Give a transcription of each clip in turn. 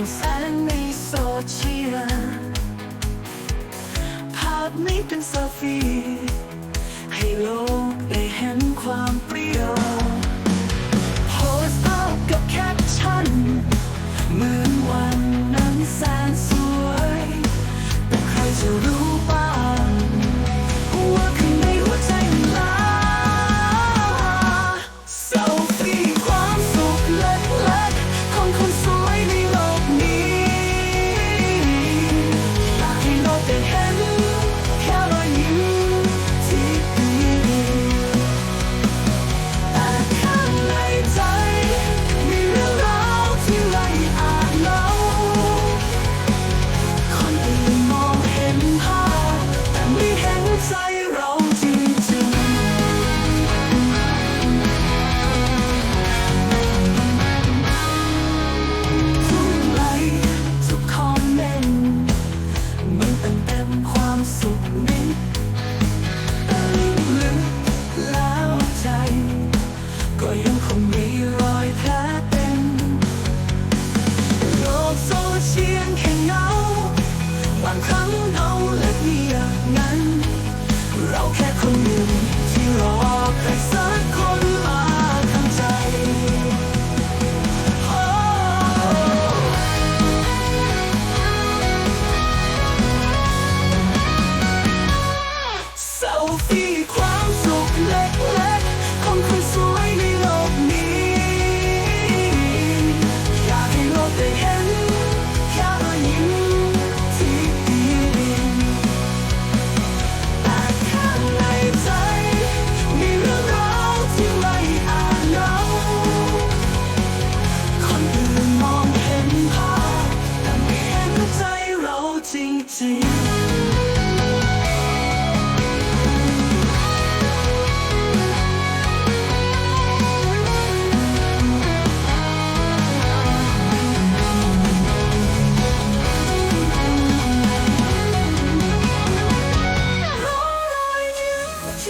งแสงในโซเชียลภาพนี้เป็นเซลฟี่ให้โลกได้เห็นความเปรี้ยวโพสต์ภาพกับแคปชั่นเหมือนวันนั้นแสนสวย แต่ใครจะรู้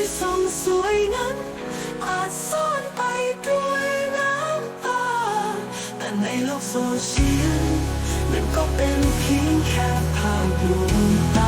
ที่ส่องสวยนั้น อาจซ่อนไปด้วยน้ำตา แต่ในโลกโซเชียลมันก็เป็นเพียงแค่ภาพลวงตา